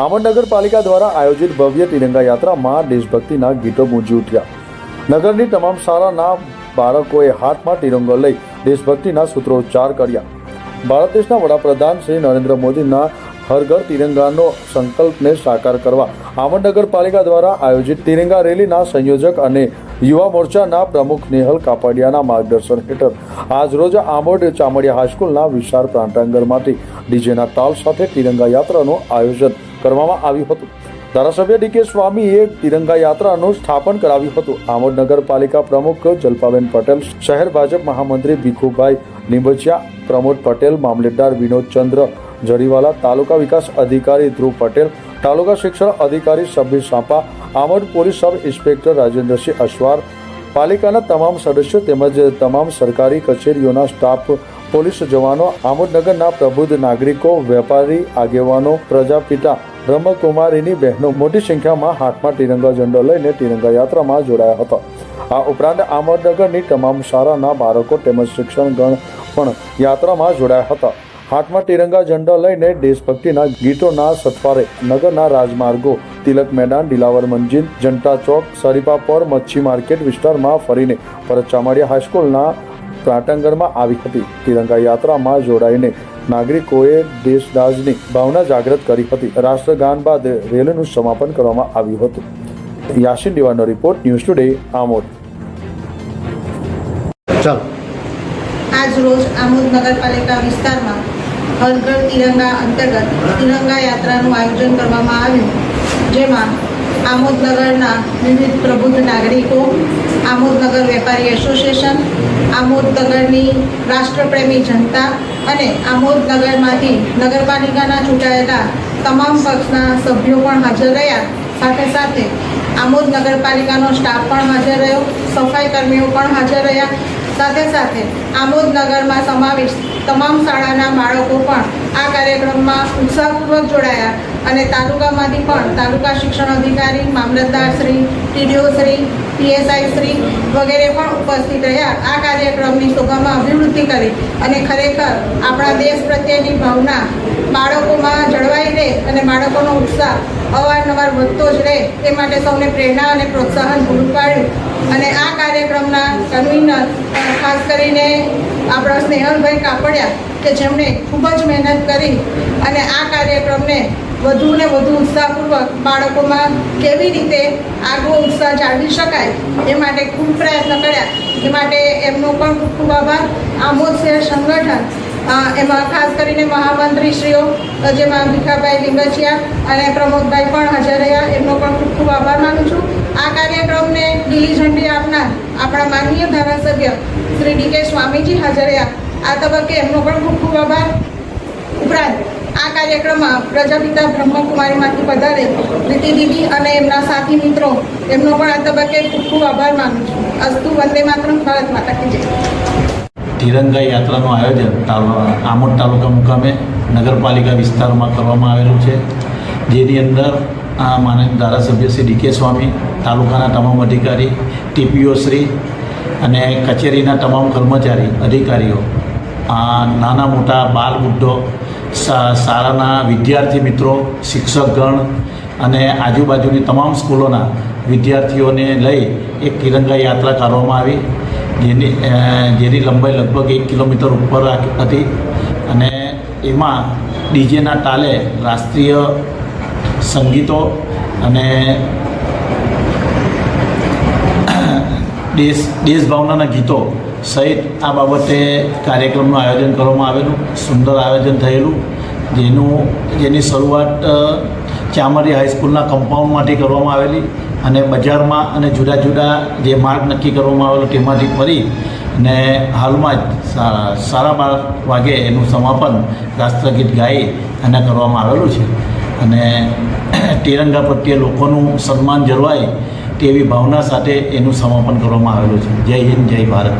આમોદ નગરપાલિકા દ્વારા આયોજિત ભવ્ય તિરંગા યાત્રામાં દેશભક્તિના ગીતો ગુંજી ઉઠ્યા. નગરની તમામ શાળાના બાળકોએ હાથમાં તિરંગો લઈ દેશભક્તિના સૂત્રોચ્ચાર કર્યા. ભારત દેશના વડાપ્રધાન શ્રી નરેન્દ્ર મોદીના હર ઘર તિરંગાનો સંકલ્પને સાકાર કરવા આમોદ નગરપાલિકા દ્વારા આયોજિત તિરંગા રેલીના સંયોજક અને યુવા મોરચાના પ્રમુખ નેહલ કાપડિયાના માર્ગદર્શન હેઠળ આજરોજ આંબોડ ચામડિયા હાઈસ્કૂલના વિશાળ પ્રાંતાંગણમાંથી ડીજેના તાલ સાથે તિરંગા યાત્રાનું આયોજન કરવામાં આવ્યું હતું. ધારાસભ્ય ડીકે સ્વામીએ તિરંગા યાત્રાનું સ્થાપન કરાવ્યું હતું. આમોદ નગરપાલિકા પ્રમુખ જલપાબેન પટેલ, શહેર ભાજપ મહામંત્રી ભીખુભાઈ લીંબચિયા પ્રમોદ પટેલ, મામલેદાર વિનોદ ચંદ્ર, જરીવાલા તાલુકા વિકાસ અધિકારી ધ્રુવ પટેલ, તાલુકા શિક્ષણ અધિકારી સભ્ય સાપા Amod police sub inspector Rajendrasinh Ashwar, પાલિકાના તમામ સદસ્યો તેમજ તમામ સરકારી કચેરીઓના સ્ટાફ, પોલીસ જવાનો, આમોદનગરના પ્રબુદ્ધ નાગરિકો, વેપારી, આગેવાનો, પ્રજાપિતા, બ્રહ્મકુમારીની બહેનો મોટી સંખ્યામાં હાથમાં તિરંગા ઝંડો લઈને તિરંગા યાત્રામાં જોડાયા હતા. આ ઉપરાંત આમોદનગરની તમામ શાળાના બાળકો તેમજ શિક્ષણગણ પણ યાત્રામાં જોડાયા હતા. હાથમાં તિરંગા ઝંડા લઈને દેશભક્તિના ગીતોના સથવારે નગરના રાજમાર્ગો તિલક મેદાન દિલાવર મંજિલ જનતા ચોક સરીપાપોર મચ્છી માર્કેટ વિસ્તારમાં ફરીને પરત ચામડિયા હાઈસ્કૂલના પ્રાંટાંગણમાં આવી હતી. તિરંગા યાત્રામાં જોડાઈને નાગરિકોએ દેશદાજની ભાવના જાગૃત કરી હતી. રાષ્ટ્રગાન બાદ રેલીનું સમાપન કરવામાં આવ્યું હતું. યાસીન દિવાનો રિપોર્ટ ન્યૂઝ ટુડે આમોદ. ચાલો. આજ રોજ આમોદ નગરપાલિકા વિસ્તારમાં હર તિરંગા અંતર્ગત તિરંગા યાત્રાનું આયોજન કરવામાં આવ્યું, જેમાં આમોદનગરના વિવિધ પ્રબુદ્ધ નાગરિકો, આમોદનગર વેપારી એસોસિએશન, આમોદનગરની રાષ્ટ્રપ્રેમી જનતા અને આમોદનગરમાંથી નગરપાલિકાના ચૂંટાયેલા તમામ પક્ષના સભ્યો પણ હાજર રહ્યા. સાથે સાથે આમોદ નગરપાલિકાનો સ્ટાફ પણ હાજર રહ્યો, સફાઈ કર્મીઓ પણ હાજર રહ્યા સાથે સાથે આમોદ નગરમાં સમાવિષ્ટ તમામ શાળાના બાળકો પણ આ કાર્યક્રમમાં ઉત્સાહપૂર્વક જોડાયા અને તાલુકામાંથી પણ તાલુકા શિક્ષણ અધિકારી, mamlatdar Shri પીએસઆઈશ્રી Shri, P S I Shri વગેરે પણ ઉપસ્થિત રહ્યા. આ કાર્યક્રમની શોભામાં અભિવૃદ્ધિ કરી અને ખરેખર આપણા દેશ પ્રત્યેની ભાવના બાળકોમાં જળવાઈ રહે અને બાળકોનો ઉત્સાહ અવારનવાર વધતો જ રહે તે માટે સૌને પ્રેરણા અને પ્રોત્સાહન પૂરું પાડ્યું. અને આ કાર્યક્રમના કન્વીનર ખાસ કરીને આપણા સ્નેહલભાઈ કાપડિયા, કે જેમણે ખૂબ જ મહેનત કરી અને આ કાર્યક્રમને વધુ ને વધુ ઉત્સાહપૂર્વક બાળકોમાં કેવી રીતે આગવો ઉત્સાહ જાળવી શકાય એ માટે ખૂબ પ્રયત્ન કર્યા. એ માટે એમનો પણ ખૂબ ખૂબ આભાર. આમોદ શહેર સંગઠન એમાં ખાસ કરીને મહામંત્રીશ્રીઓ, જેમાં ભીખાભાઈ લીંગચિયા અને પ્રમોદભાઈ પણ હાજર રહ્યા. એમનો પણ ખૂબ ખૂબ આભાર. કાર્યક્રમને લીલી ઝંડી આપનાર આપણા માનનીય ધારાસભ્ય શ્રી ડી કે સ્વામીજી હાજર આ તબક્કે એમનો પણ ખૂબ ખૂબ આભાર. ઉપરાંત આ કાર્યક્રમમાં પ્રજાપિતા બ્રહ્મકુમારીમાંથી પધારે પ્રીતિ દીદી અને એમના સાથી મિત્રો, એમનો પણ આ તબક્કે ખૂબ ખૂબ આભાર માનું છું. અસ્તુ વંદે માત્રમ, ભારત માતા કી જય. તિરંગા યાત્રાનું આયોજન આમોદ તાલુકા મુકામે નગરપાલિકા વિસ્તારમાં કરવામાં આવેલું છે. જેની અંદર આ માનદ ધારાસભ્ય શ્રી ડીકે સ્વામી, તાલુકાના તમામ અધિકારી, ટીપીઓ શ્રી અને કચેરીના તમામ કર્મચારી, અધિકારીઓ, આ નાના મોટા બાલ બુદ્ધો શાળાના વિદ્યાર્થી મિત્રો, શિક્ષકગણ અને આજુબાજુની તમામ સ્કૂલોના વિદ્યાર્થીઓને લઈ એક તિરંગા યાત્રા કરવામાં આવી, જેની જેની લંબાઈ લગભગ એક કિલોમીટર ઉપર હતી અને એમાં ડીજેના તાલે રાષ્ટ્રીય સંગીતો અને દેશ, દેશભાવનાના ગીતો સહિત આ બાબતે કાર્યક્રમનું આયોજન કરવામાં આવેલું, સુંદર આયોજન થયેલું, જેનું, જેની શરૂઆત ચામરી હાઈસ્કૂલના કમ્પાઉન્ડમાંથી કરવામાં આવેલી અને બજારમાં અને જુદા જુદા જે માર્ગ નક્કી કરવામાં આવેલો તેમાંથી ફરી અને હાલમાં જ સારા બાર વાગે એનું સમાપન રાષ્ટ્રગીત ગાઈ અને કરવામાં આવેલું છે. અને તિરંગા પ્રત્યે લોકોનું સન્માન જળવાય તેવી ભાવના સાથે એનું સમાપન કરવામાં આવેલું છે. જય હિન્દ, જય ભારત.